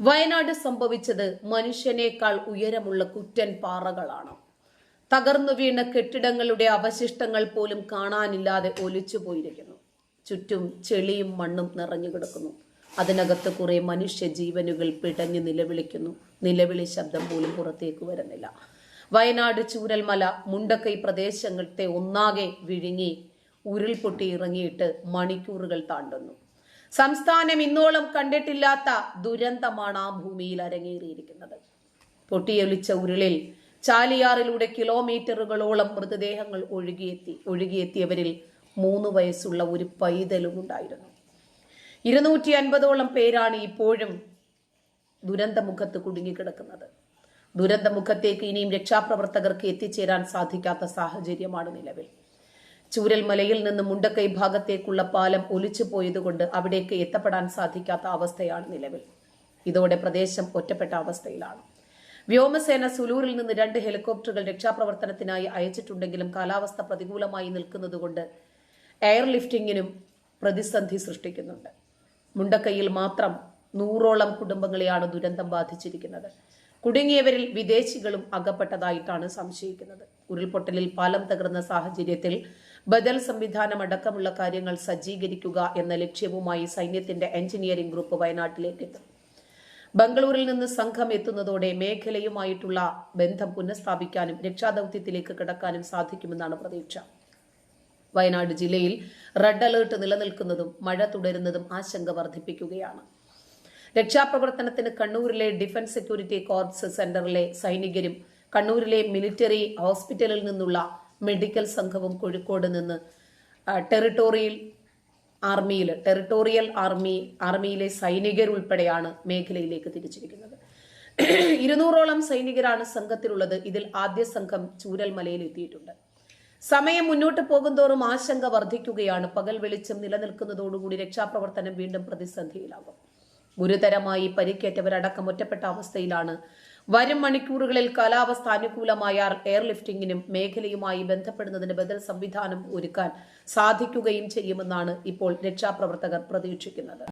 വയനാട് സംഭവിച്ചത് മനുഷ്യനേക്കാൾ ഉയരമുള്ള കുറ്റൻ പാറകളാണ്. തകർന്നു വീണ കെട്ടിടങ്ങളുടെ അവശിഷ്ടങ്ങൾ പോലും കാണാനില്ലാതെ ഒലിച്ചു പോയിരിക്കുന്നു. ചുറ്റും ചെളിയും മണ്ണും നിറഞ്ഞു കിടക്കുന്നു. അതിനകത്ത് കുറെ മനുഷ്യ ജീവനുകൾ പിടഞ്ഞു നിലവിളിക്കുന്നു. നിലവിളി ശബ്ദം പോലും പുറത്തേക്ക് വരുന്നില്ല. വയനാട് ചൂരൽമല മുണ്ടക്കൈ പ്രദേശങ്ങളത്തെ ഒന്നാകെ വിഴുങ്ങി ഉരുൾപൊട്ടി ഇറങ്ങിയിട്ട് മണിക്കൂറുകൾ താണ്ടുന്നു. സംസ്ഥാനം ഇന്നോളം കണ്ടിട്ടില്ലാത്ത ദുരന്തമാണ് ആ ഭൂമിയിൽ അരങ്ങേറിയിരിക്കുന്നത്. പൊട്ടിയൊലിച്ച ഉരുളിൽ ചാലിയാറിലൂടെ കിലോമീറ്ററുകളോളം മൃതദേഹങ്ങൾ ഒഴുകിയെത്തി ഒഴുകിയെത്തിയവരിൽ മൂന്ന് വയസ്സുള്ള ഒരു പൈതലും ഉണ്ടായിരുന്നു ഇരുന്നൂറ്റി അൻപതോളം പേരാണ് ഇപ്പോഴും ദുരന്തമുഖത്ത് കുടുങ്ങിക്കിടക്കുന്നത്. ദുരന്തമുഖത്തേക്ക് ഇനിയും രക്ഷാപ്രവർത്തകർക്ക് എത്തിച്ചേരാൻ സാധിക്കാത്ത സാഹചര്യമാണ് നിലവിൽ. ചൂരൽമലയിൽ നിന്ന് മുണ്ടക്കൈ ഭാഗത്തേക്കുള്ള പാലം ഒലിച്ചു പോയതുകൊണ്ട് അവിടേക്ക് എത്തപ്പെടാൻ സാധിക്കാത്ത അവസ്ഥയാണ് നിലവിൽ. ഇതോടെ പ്രദേശം ഒറ്റപ്പെട്ട അവസ്ഥയിലാണ്. വ്യോമസേന സുലൂരിൽ നിന്ന് രണ്ട് ഹെലികോപ്റ്ററുകൾ രക്ഷാപ്രവർത്തനത്തിനായി അയച്ചിട്ടുണ്ടെങ്കിലും കാലാവസ്ഥ പ്രതികൂലമായി നിൽക്കുന്നതുകൊണ്ട് എയർ ലിഫ്റ്റിങ്ങിനും പ്രതിസന്ധി സൃഷ്ടിക്കുന്നുണ്ട്. മുണ്ടക്കൈയിൽ മാത്രം നൂറോളം കുടുംബങ്ങളെയാണ് ദുരന്തം ബാധിച്ചിരിക്കുന്നത്. കുടുങ്ങിയവരിൽ വിദേശികളും അകപ്പെട്ടതായിട്ടാണ് സംശയിക്കുന്നത്. ഉരുൾപൊട്ടലിൽ പാലം തകർന്ന സാഹചര്യത്തിൽ ബദൽ സംവിധാനം അടക്കമുള്ള കാര്യങ്ങൾ സജ്ജീകരിക്കുക എന്ന ലക്ഷ്യവുമായി സൈന്യത്തിന്റെ എഞ്ചിനീയറിംഗ് ഗ്രൂപ്പ് വയനാട്ടിലേക്ക് എത്തും ബംഗളൂരിൽ നിന്ന് സംഘം എത്തുന്നതോടെ മേഖലയുമായിട്ടുള്ള ബന്ധം പുനഃസ്ഥാപിക്കാനും രക്ഷാദൌത്യത്തിലേക്ക് കടക്കാനും സാധിക്കുമെന്നാണ് പ്രതീക്ഷ. വയനാട് ജില്ലയിൽ റെഡ് അലേർട്ട് നിലനിൽക്കുന്നതും മഴ തുടരുന്നതും ആശങ്ക വർദ്ധിപ്പിക്കുകയാണ്. രക്ഷാപ്രവർത്തനത്തിന് കണ്ണൂരിലെ ഡിഫൻസ് സെക്യൂരിറ്റി കോർപ്സ് സെന്ററിലെ സൈനികരും കണ്ണൂരിലെ മിലിറ്ററി ഹോസ്പിറ്റലിൽ നിന്നുള്ള മെഡിക്കൽ സംഘവും കോഴിക്കോട് നിന്ന് ടെറിട്ടോറിയൽ ആർമിയിൽ ടെറിട്ടോറിയൽ ആർമി ആർമിയിലെ സൈനികരുൾപ്പെടെയാണ് മേഖലയിലേക്ക് തിരിച്ചിരിക്കുന്നത്. ഇരുന്നൂറോളം സൈനികരാണ് സംഘത്തിലുള്ളത്. ഇതിൽ ആദ്യ സംഘം ചൂരൽമലയിൽ എത്തിയിട്ടുണ്ട്. സമയം മുന്നോട്ട് പോകുന്തോറും ആശങ്ക വർദ്ധിക്കുകയാണ്. പകൽ വെളിച്ചം നിലനിൽക്കുന്നതോടുകൂടി രക്ഷാപ്രവർത്തനം വീണ്ടും പ്രതിസന്ധിയിലാകും. ഗുരുതരമായി പരിക്കേറ്റവരടക്കം ഒറ്റപ്പെട്ട അവസ്ഥയിലാണ് വരും മണിക്കൂറുകളിൽ കാലാവസ്ഥ അനുകൂലമായാൽ എയർലിഫ്റ്റിംഗിനും മേഖലയുമായി ബന്ധപ്പെടുന്നതിന് ബദൽ സംവിധാനം ഒരുക്കാൻ സാധിക്കുകയും ചെയ്യുമെന്നാണ് ഇപ്പോൾ രക്ഷാപ്രവർത്തകർ പ്രതീക്ഷിക്കുന്നത്.